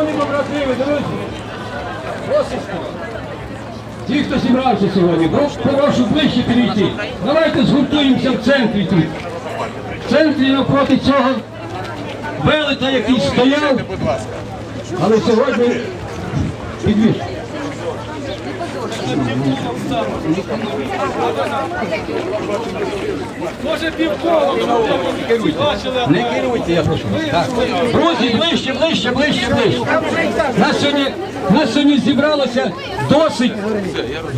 Шановні побратими, друзі, посічки, ті, хто зібрався сьогодні, прошу- прошу ближче підійти. Давайте згуртуємося в центрі тут. В центрі навпроти цього велика який стояв, але сьогодні підвіз. Може півколо, бачили. Не керуйте, я прошу вас. Друзі, ближче, ближче, ближче, ближче. Нас сьогодні, нас сьогодні зібралося досить,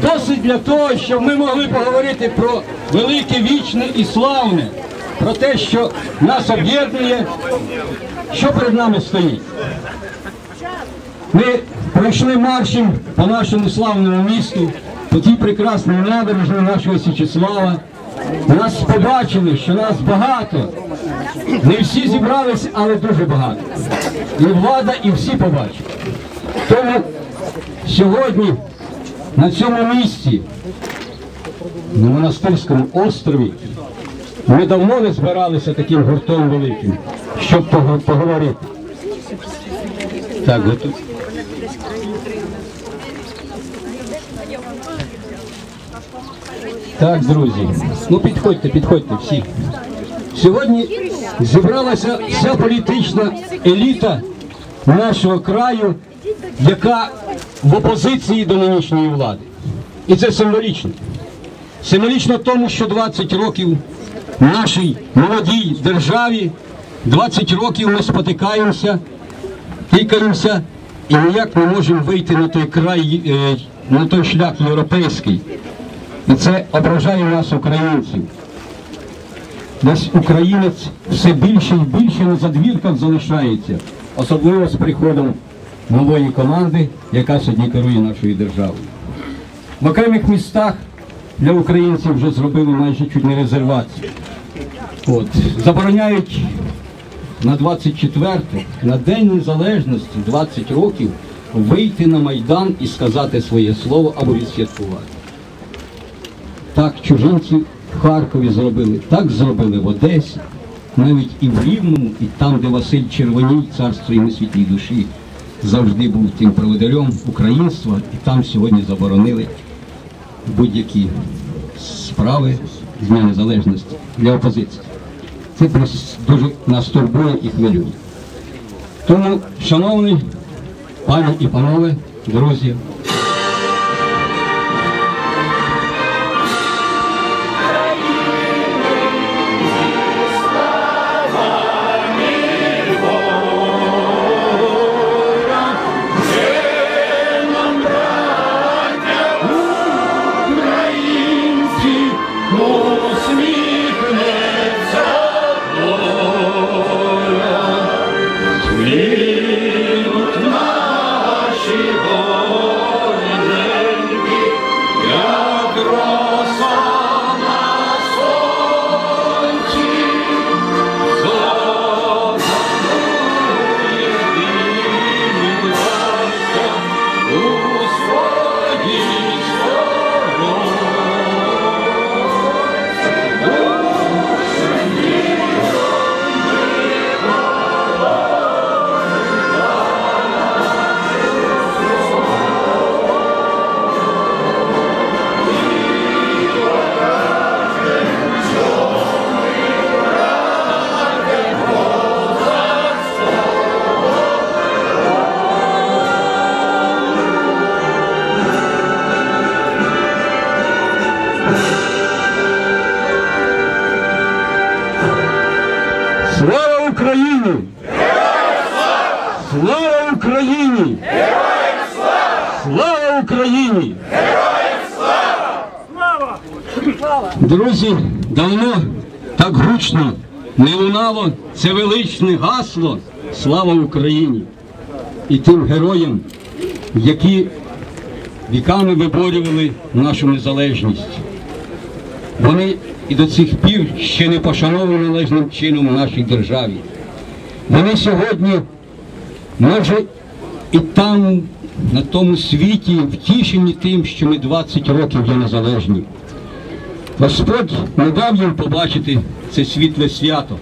досить для того, щоб ми могли поговорити про велике, вічне і славне, про те, що нас об'єднує, що перед нами стоїть. Ми пройшли маршем по нашому славному місту, по тій прекрасній набережній нашого Січеслава. Нас побачили, що нас багато. Не всі зібрались, але дуже багато. І влада, і всі побачили. Тому сьогодні на цьому місці, на монастирському острові, ми давно не збиралися таким гуртом великим, щоб поговорити. Так, готові. Так, друзі, ну підходьте, підходьте всі. Сьогодні зібралася вся політична еліта нашого краю, яка в опозиції до нинішньої влади. І це символічно. Символічно тому, що 20 років нашій молодій державі, 20 років ми спотикаємося, тикаємося і ніяк не можемо вийти на той край, е, на той шлях європейський. І це ображає нас, українців. Десь українець все більше і більше на задвірках залишається, особливо з приходом нової команди, яка сьогодні керує нашою державою. В окремих містах для українців вже зробили майже чуть не резервацію. От. Забороняють на 24 на День Незалежності 20 років вийти на Майдан і сказати своє слово або відсвяткувати. Так чужинці в Харкові зробили, так зробили в Одесі, навіть і в Рівному, і там, де Василь Червоній, царство йому світлій душі, завжди був тим проводарем українства, і там сьогодні заборонили будь-які справи Дня Незалежності для опозиції. Це дуже нас турбує і хвилює. Тому, шановні пані і панове, друзі, Слава Україні! Слава Україні! Героям Слава Слава Україні! Героям слава! Слава! Друзі, давно так гучно не лунало це величне гасло Слава Україні! І тим героям, які віками виборювали нашу незалежність. Вони і до цих пір ще не пошановані належним чином в нашій державі. Вони сьогодні, може, і там, на тому світі, втішені тим, що ми 20 років є незалежні. Господь не дав їм побачити це світле свято.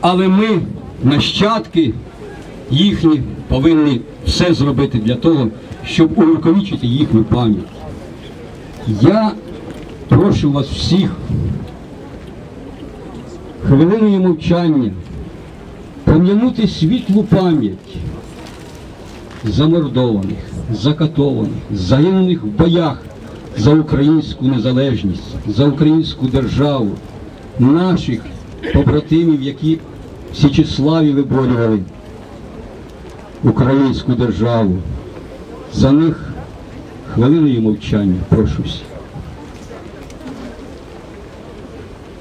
Але ми, нащадки їхні повинні все зробити для того, щоб увековічити їхню пам'ять. Я прошу вас всіх хвилиною мовчання пом'янути світлу пам'ять замордованих, закатованих, загинених в боях за українську незалежність, за українську державу, наших побратимів, які в Січеславі виборювали українську державу. За них хвилиною мовчання, прошу всіх.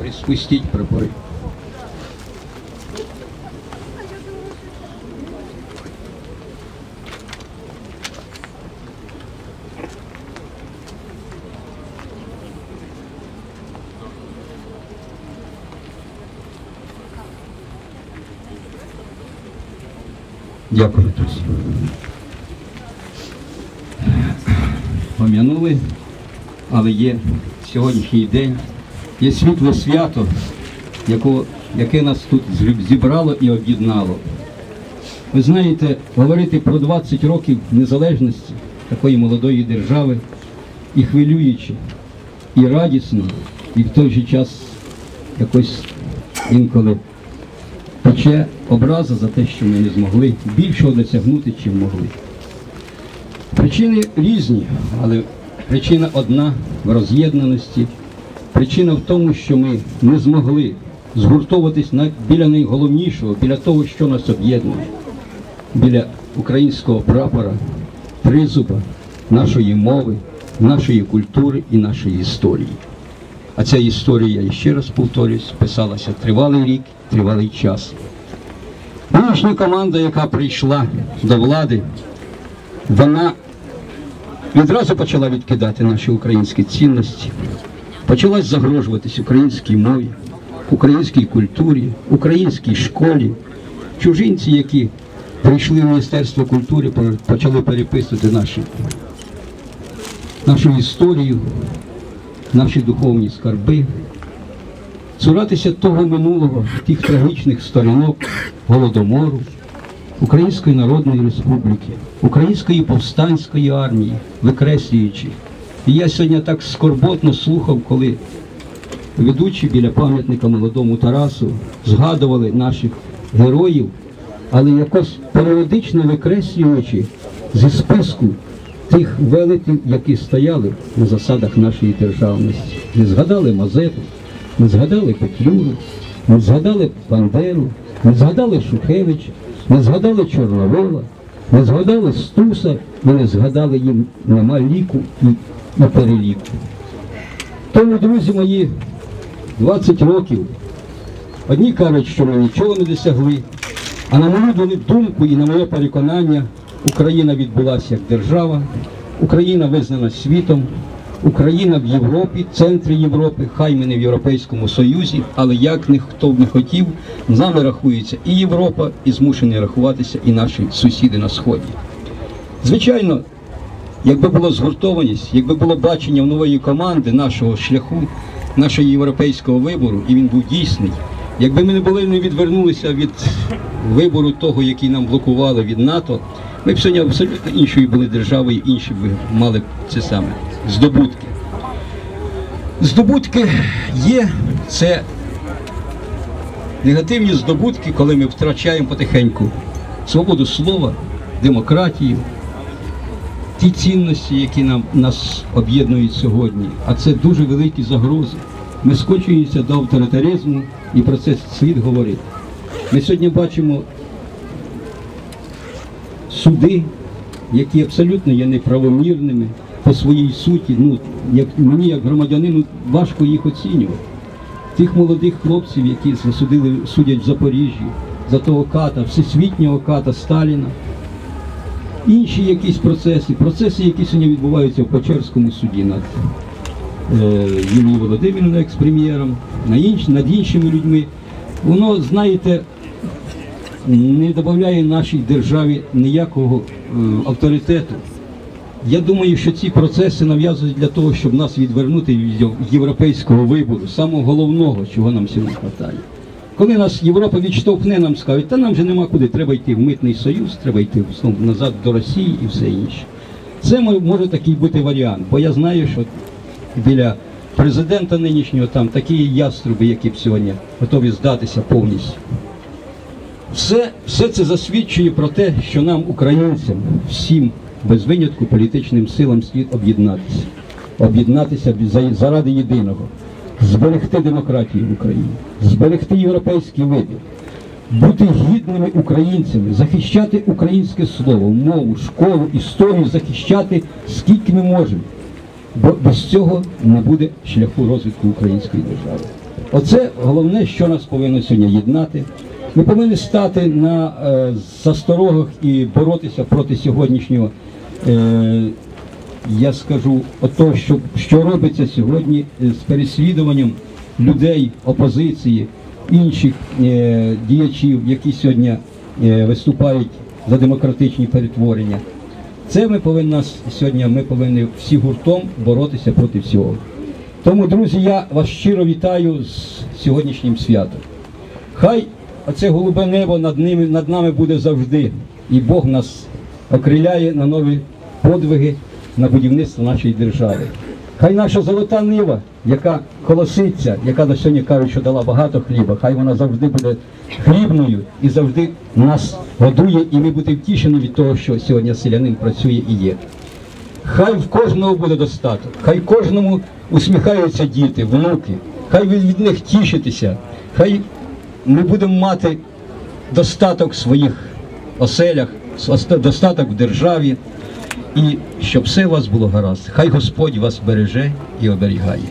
Приспустіть прапори. Дякую, друзі. Пом'янули, але є сьогоднішній день, є світле свято, яке нас тут зібрало і об'єднало. Ви знаєте, говорити про 20 років незалежності такої молодої держави і хвилююче, і радісно, і в той же час якось інколи пече образа за те, що ми не змогли більшого досягнути, чим могли. Причини різні, але причина одна в роз'єднаності. Причина в тому, що ми не змогли згуртовуватись біля найголовнішого, біля того, що нас об'єднує, біля українського прапора, тризуба, нашої мови, нашої культури і нашої історії. А ця історія, я ще раз повторюсь, писалася тривалий рік, тривалий час. Нинішня команда, яка прийшла до влади, вона відразу почала відкидати наші українські цінності, почала загрожуватись українській мові, українській культурі, українській школі. Чужинці, які прийшли в Міністерство культури, почали переписувати наші, нашу історію, наші духовні скарби, цуратися того минулого, тих трагічних сторінок Голодомору, Української Народної Республіки, Української повстанської армії, викреслюючи. І я сьогодні так скорботно слухав, коли ведучі біля пам'ятника молодому Тарасу згадували наших героїв, але якось періодично викреслюючи зі списку тих велетів, які стояли на засадах нашої державності. Не згадали Мазепу, не згадали Петлюру, не згадали Бандеру, не згадали Шухевича, не згадали Чорновола, не згадали Стуса і не згадали їм нема ліку і, і переліку. Тому, друзі мої, 20 років. Одні кажуть, що ми нічого не досягли, а на мою думку і на моє переконання, Україна відбулася як держава, Україна визнана світом, Україна в Європі, центрі Європи, хай ми не в Європейському Союзі, але як ніхто б не хотів, з нами рахується і Європа, і змушені рахуватися і наші сусіди на Сході. Звичайно, якби була згуртованість, якби було бачення в нової команди нашого шляху, нашого європейського вибору, і він був дійсний, якби ми не були не відвернулися від вибору того, який нам блокували від НАТО, ми б сьогодні абсолютно іншою були державою, інші б мали це саме здобутки. Здобутки є, це негативні здобутки, коли ми втрачаємо потихеньку свободу слова, демократію, ті цінності, які нам, нас об'єднують сьогодні, а це дуже великі загрози. Ми скочуємося до авторитаризму і про це слід говорити. Ми сьогодні бачимо суди, які абсолютно є неправомірними по своїй суті. Ну, як, мені, як громадянину, важко їх оцінювати. Тих молодих хлопців, які засудили, судять в Запоріжжі, за того ката, всесвітнього ката Сталіна. Інші якісь процеси, процеси, які сьогодні відбуваються в Печерському суді над е, Юлією Володимирівною, екс-прем'єром, на інш, над іншими людьми, воно, знаєте, не додає нашій державі ніякого е, авторитету. Я думаю, що ці процеси нав'язують для того, щоб нас відвернути від європейського вибору, самого головного, чого нам сьогодні вистачає. Коли нас Європа відштовхне, нам скажуть, та нам вже нема куди, треба йти в митний союз, треба йти назад до Росії і все інше. Це може такий бути варіант, бо я знаю, що біля президента нинішнього там такі яструби, які б сьогодні готові здатися повністю. Все, все це засвідчує про те, що нам, українцям, всім без винятку політичним силам слід об'єднатися. Об'єднатися заради єдиного, зберегти демократію в Україні, зберегти європейський вибір, бути гідними українцями, захищати українське слово, мову, школу, історію, захищати скільки ми можемо. Бо без цього не буде шляху розвитку української держави. Оце головне, що нас повинно сьогодні єднати. Ми повинні стати на е, засторогах і боротися проти сьогоднішнього, е, я скажу, ото, що, що робиться сьогодні з переслідуванням людей, опозиції, інших е, діячів, які сьогодні е, виступають за демократичні перетворення. Це ми повинні сьогодні. Ми повинні всі гуртом боротися проти всього. Тому, друзі, я вас щиро вітаю з сьогоднішнім святом. Хай оце голубе небо над ними над нами буде завжди, і Бог нас окриляє на нові подвиги на будівництво нашої держави. Хай наша золота нива, яка колоситься, яка на сьогодні кажуть, що дала багато хліба, хай вона завжди буде хлібною і завжди нас годує, і ми будемо втішені від того, що сьогодні селянин працює і є. Хай в кожного буде достаток, хай кожному усміхаються діти, внуки, хай ви від них тішитеся, хай ми будемо мати достаток в своїх оселях, достаток в державі, і щоб все у вас було гаразд. Хай Господь вас береже і оберігає.